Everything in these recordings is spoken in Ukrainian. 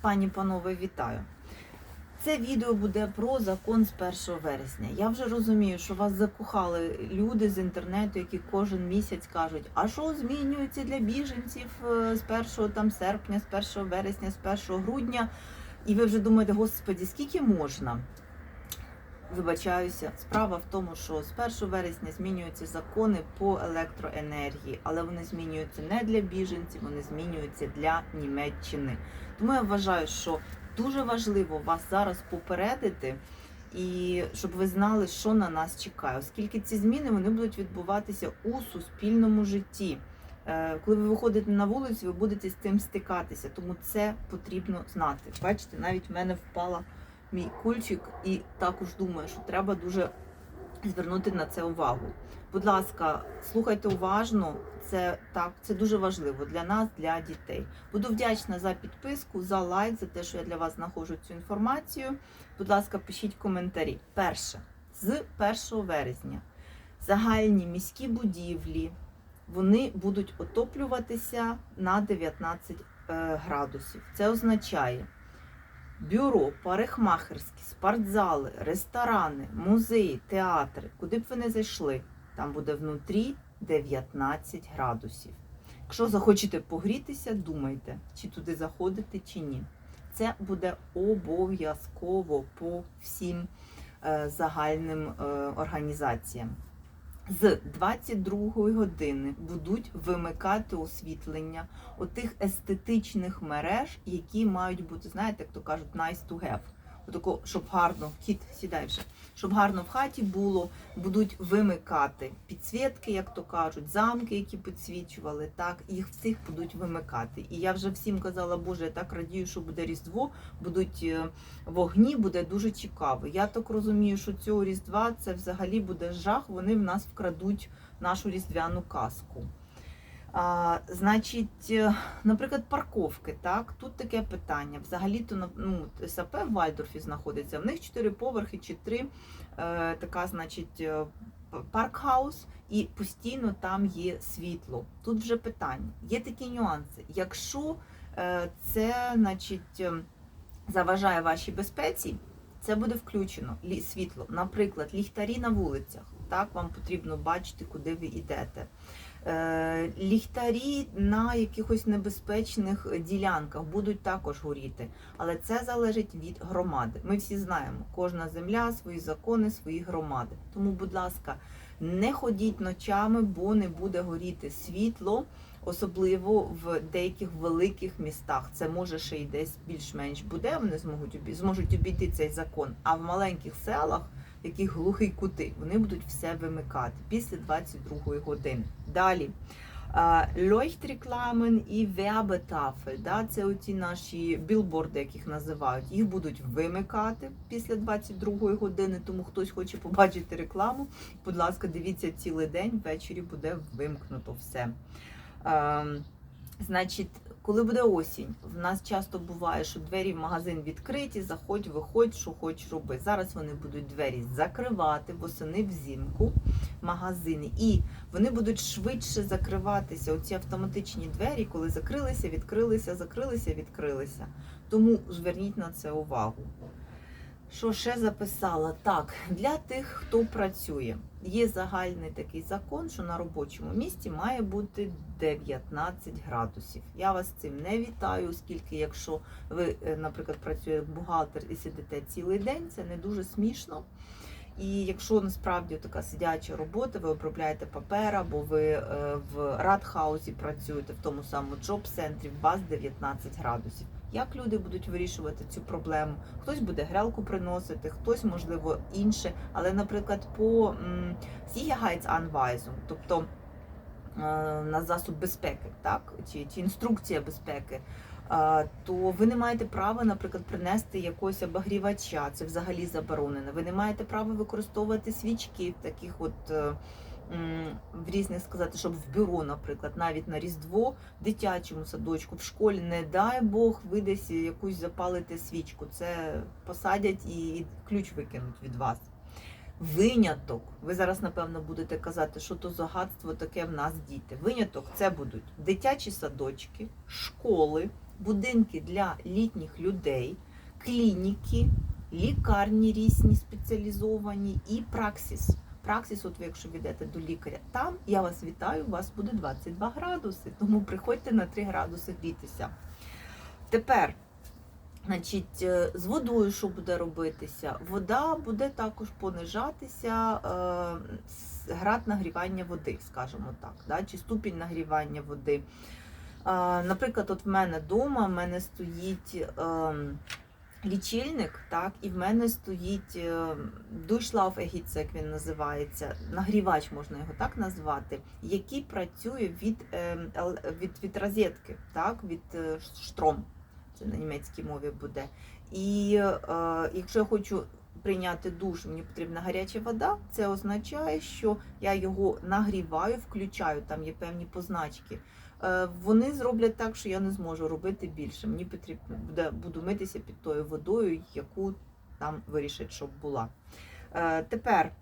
Пані панове, вітаю. Це відео буде про закон з 1 вересня. Я вже розумію, що вас закохали люди з інтернету, які кожен місяць кажуть, а що змінюється для біженців е, з 1 там, серпня, з 1 вересня, з 1 грудня. І ви вже думаєте, господі, скільки можна? Вибачаюся, справа в тому, що з 1 вересня змінюються закони по електроенергії, але вони змінюються не для біженців, вони змінюються для Німеччини. Тому я вважаю, що дуже важливо вас зараз попередити, і щоб ви знали, що на нас чекає, оскільки ці зміни вони будуть відбуватися у суспільному житті. Е, Коли ви виходите на вулицю, ви будете з цим стикатися, тому це потрібно знати. Бачите, навіть в мене впала мій кульчик, і також думаю, що треба дуже звернути на це увагу. Будь ласка, слухайте уважно, це так, це дуже важливо для нас, для дітей. Буду вдячна за підписку, за лайк, за те, що я для вас знаходжу цю інформацію. Будь ласка, пишіть коментарі. Перше, з 1 вересня загальні міські будівлі вони будуть отоплюватися на 19 е, градусів. Це означає бюро, парикмахерські, спортзали, ресторани, музеї, театри, куди б ви не зайшли, там буде внутрі 19 градусів. Якщо захочете погрітися, думайте, чи туди заходити, чи ні. Це буде обов'язково по всім е, загальним е, організаціям. З 22 години будуть вимикати освітлення отих естетичних мереж, які мають бути, знаєте, як то кажуть, nice to have. Отако, щоб гарно, кіт, сідай вже, щоб гарно в хаті було, будуть вимикати підсвітки, як то кажуть, замки, які підсвічували, так, їх всіх будуть вимикати. І я вже всім казала, Боже, я так радію, що буде Різдво, будуть е, вогні, буде дуже цікаво. Я так розумію, що цього Різдва це взагалі буде жах, вони в нас вкрадуть нашу різдвяну казку. А, значить, е, наприклад, парковки, так, тут таке питання. Взагалі-то ну, САП в Вальдорфі знаходиться, в них чотири поверхи чи три, е, така, значить, е, паркхаус, і постійно там є світло. Тут вже питання. Є такі нюанси. Якщо е, це, значить, е, заважає вашій безпеці, це буде включено світло. Наприклад, ліхтарі на вулицях. Так, вам потрібно бачити, куди ви йдете. Е, Ліхтарі на якихось небезпечних ділянках будуть також горіти, але це залежить від громади. Ми всі знаємо, кожна земля, свої закони, свої громади. Тому, будь ласка, не ходіть ночами, бо не буде горіти світло, особливо в деяких великих містах. Це може ще й десь більш-менш буде. Вони зможуть обі- зможуть обійти цей закон. А в маленьких селах яких глухий кути, вони будуть все вимикати після 22 години. Далі. Лойхтрекламен і Werbetafel, да, це оці наші білборди, яких називають, їх будуть вимикати після 22 години, тому хтось хоче побачити рекламу. Будь ласка, дивіться цілий день, ввечері буде вимкнуто все. Ем, Значить, коли буде осінь, в нас часто буває, що двері в магазин відкриті, заходь, виходь, що хочеш роби. Зараз вони будуть двері закривати восени взимку магазини, і вони будуть швидше закриватися. Оці автоматичні двері, коли закрилися, відкрилися, закрилися, відкрилися. Тому зверніть на це увагу. Що ще записала? Так, для тих, хто працює, є загальний такий закон, що на робочому місці має бути 19 градусів. Я вас цим не вітаю, оскільки якщо ви, е, наприклад, працюєте бухгалтер і сидите цілий день, це не дуже смішно. І якщо насправді така сидяча робота, ви обробляєте папер, або ви е, в радхаузі працюєте в тому самому джоб-центрі, у вас 19 градусів. Як люди будуть вирішувати цю проблему? Хтось буде грелку приносити, хтось, можливо, інше. Але, наприклад, по Sicherheitsanweisung, тобто е, на засоб безпеки, так, чи, чи інструкція безпеки, е, то ви не маєте права, наприклад, принести якогось обогрівача, це взагалі заборонено. Ви не маєте права використовувати свічки в таких от. В різних сказати, щоб в бюро, наприклад, навіть на Різдво, в дитячому садочку, в школі, не дай Бог, ви десь якусь запалите свічку. Це посадять і ключ викинуть від вас. Виняток. Ви зараз, напевно, будете казати, що то загадство таке в нас діти. Виняток це будуть дитячі садочки, школи, будинки для літніх людей, клініки, лікарні різні спеціалізовані і праксіс. Праксіс, от ви якщо йдете до лікаря, там я вас вітаю, у вас буде 22 градуси, тому приходьте на 3 градуси грітися. Тепер, значить, е, з водою що буде робитися? Вода буде також понижатися, е, град нагрівання води, скажімо так, да? чи ступінь нагрівання води. Е, Наприклад, от в мене вдома в мене стоїть ем, лічильник, так, і в мене стоїть душлав Егіце, як він називається, нагрівач можна його так назвати, який працює від, ем, від, від розетки, так, від е, штром. Це на німецькій мові буде. І е, якщо я хочу прийняти душ, мені потрібна гаряча вода, це означає, що я його нагріваю, включаю, там є певні позначки. Е, Вони зроблять так, що я не зможу робити більше. Мені потрібно буде буду митися під тою водою, яку там вирішать, щоб була. Е, Тепер,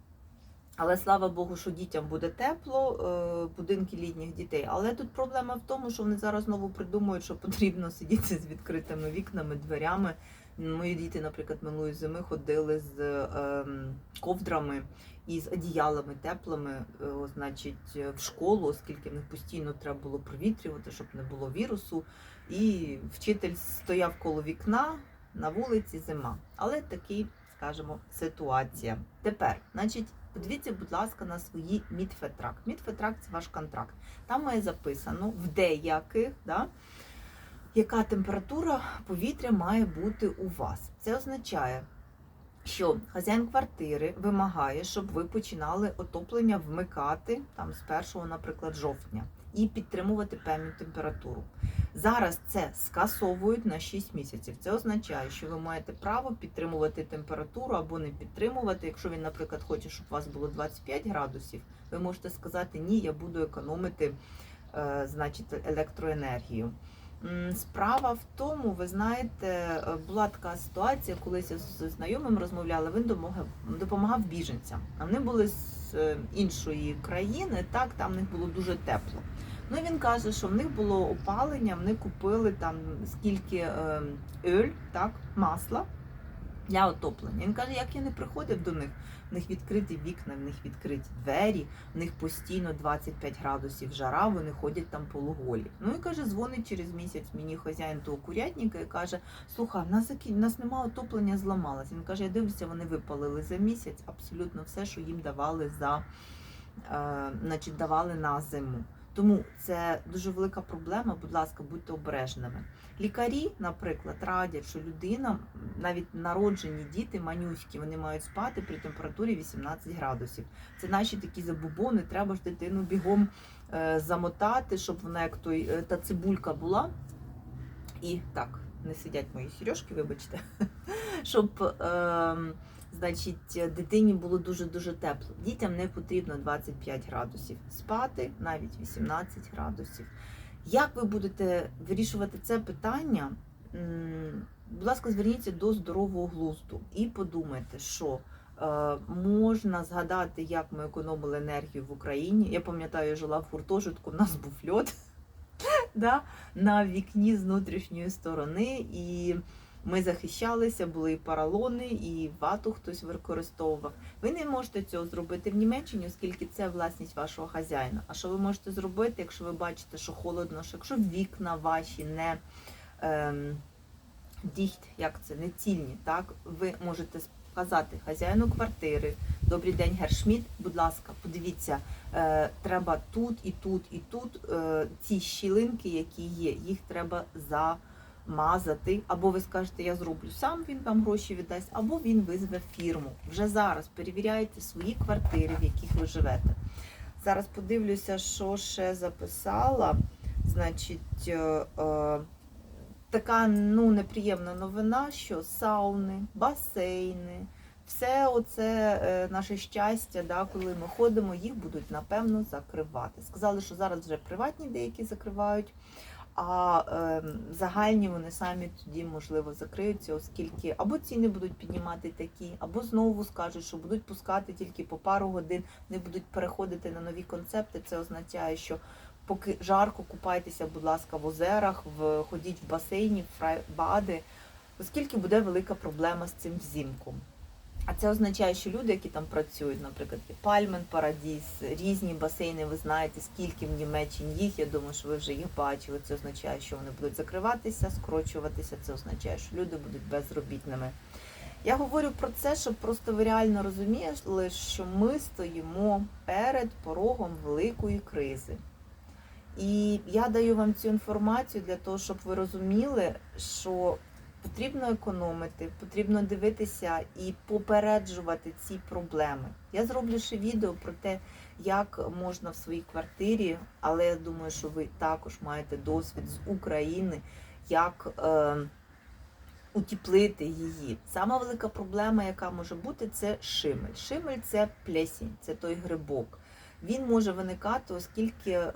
але слава Богу, що дітям буде тепло, е, будинки літніх дітей. Але тут проблема в тому, що вони зараз знову придумують, що потрібно сидіти з відкритими вікнами, дверями. Мої діти, наприклад, минулої зими ходили з ем, ковдрами і з одіялами теплими, е, значить, е, в школу, оскільки в них постійно треба було провітрювати, щоб не було вірусу. І вчитель стояв коло вікна на вулиці зима. Але такий, скажімо, ситуація. Тепер, значить, подивіться, будь ласка, на свої мідфетракт. Мідфетракт це ваш контракт. Там має записано в деяких, да, яка температура повітря має бути у вас. Це означає, що хазяїн квартири вимагає, щоб ви починали отоплення вмикати там з 1, наприклад, жовтня і підтримувати певну температуру. Зараз це скасовують на 6 місяців. Це означає, що ви маєте право підтримувати температуру або не підтримувати. Якщо він, наприклад, хоче, щоб у вас було 25 градусів, ви можете сказати ні, я буду економити е, значить, електроенергію. Справа в тому, ви знаєте, е, була така ситуація, колись я з знайомим розмовляла, він допомагав, біженцям. А вони були з е, іншої країни, так, там в них було дуже тепло. Ну він каже, що в них було опалення, вони купили там скільки е, ель, так, масла для отоплення. Він каже, як я не приходив до них, в них відкриті вікна, в них відкриті двері, в них постійно 25 градусів жара, вони ходять там полуголі. Ну і каже, дзвонить через місяць мені хазяїн того курятника і каже: слухай, в нас в нас немає отоплення, зламалось. Він каже, я дивлюся, вони випалили за місяць абсолютно все, що їм давали за е, значить, давали на зиму. Тому це дуже велика проблема. Будь ласка, будьте обережними. Лікарі, наприклад, радять, що людина, навіть народжені діти, манюські, вони мають спати при температурі 18 градусів. Це наші такі забубони. Треба ж дитину бігом е, замотати, щоб вона як той е, та цибулька була. І так, не сидять мої сережки, вибачте, щоб. Е, Значить, дитині було дуже-дуже тепло. Дітям не потрібно 25 градусів спати, навіть 18 градусів. Як ви будете вирішувати це питання? Будь ласка, зверніться до здорового глузду і подумайте, що е, можна згадати, як ми економили енергію в Україні. Я пам'ятаю, я жила в гуртожитку, в нас був льод да, на вікні з внутрішньої сторони. І ми захищалися, були і паралони, і вату хтось використовував. Ви не можете цього зробити в Німеччині, оскільки це власність вашого хазяїна. А що ви можете зробити, якщо ви бачите, що холодно, що якщо вікна ваші не ем, діхт, як це, не цільні, так ви можете сказати хазяїну квартири. Добрий день, Гершміт. Будь ласка, подивіться, е, треба тут і тут, і тут е, ці щілинки, які є, їх треба за мазати, або ви скажете, я зроблю сам, він вам гроші віддасть, або він визве фірму. Вже зараз перевіряйте свої квартири, в яких ви живете. Зараз подивлюся, що ще записала. Значить, е, е, така ну, неприємна новина, що сауни, басейни, все оце е, наше щастя, да, коли ми ходимо, їх будуть напевно закривати. Сказали, що зараз вже приватні деякі закривають а е, загальні вони самі тоді можливо закриються, оскільки або ціни будуть піднімати такі, або знову скажуть, що будуть пускати тільки по пару годин, не будуть переходити на нові концепти. Це означає, що поки жарко, купайтеся, будь ласка, в озерах, в, ходіть в басейні, в фрайбади, оскільки буде велика проблема з цим взимку. А це означає, що люди, які там працюють, наприклад, Пальмен Парадіс, різні басейни, ви знаєте, скільки в Німеччині їх. Я думаю, що ви вже їх бачили. Це означає, що вони будуть закриватися, скорочуватися. Це означає, що люди будуть безробітними. Я говорю про це, щоб просто ви реально розуміли, що ми стоїмо перед порогом великої кризи. І я даю вам цю інформацію для того, щоб ви розуміли, що потрібно економити, потрібно дивитися і попереджувати ці проблеми. Я зроблю ще відео про те, як можна в своїй квартирі, але я думаю, що ви також маєте досвід з України, як е, утеплити її. Сама велика проблема, яка може бути, це шимель. Шимель це плесінь, це той грибок. Він може виникати, оскільки е,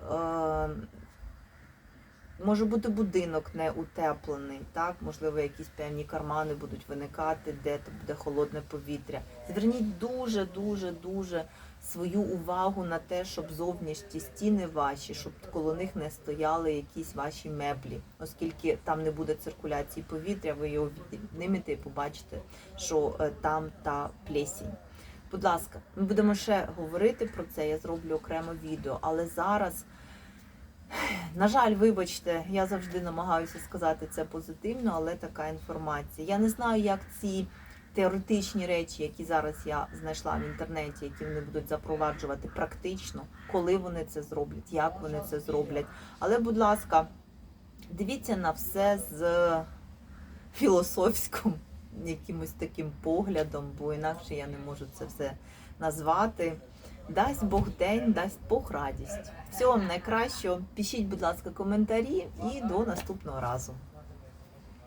може бути будинок не утеплений, так? можливо, якісь певні кармани будуть виникати, де буде холодне повітря. Зверніть дуже, дуже, дуже свою увагу на те, щоб зовнішні стіни ваші, щоб коло них не стояли якісь ваші меблі, оскільки там не буде циркуляції повітря, ви його віднімете і побачите, що е, там та плесінь. Будь ласка, ми будемо ще говорити про це. Я зроблю окремо відео, але зараз, на жаль, вибачте, я завжди намагаюся сказати це позитивно, але така інформація. Я не знаю, як ці теоретичні речі, які зараз я знайшла в інтернеті, які вони будуть запроваджувати практично, коли вони це зроблять, як вони це зроблять. Але, будь ласка, дивіться на все з філософським якимось таким поглядом, бо інакше я не можу це все назвати. Дасть Бог день, дасть Бог радість. Всього вам найкращого. Пишіть, будь ласка, коментарі і до наступного разу.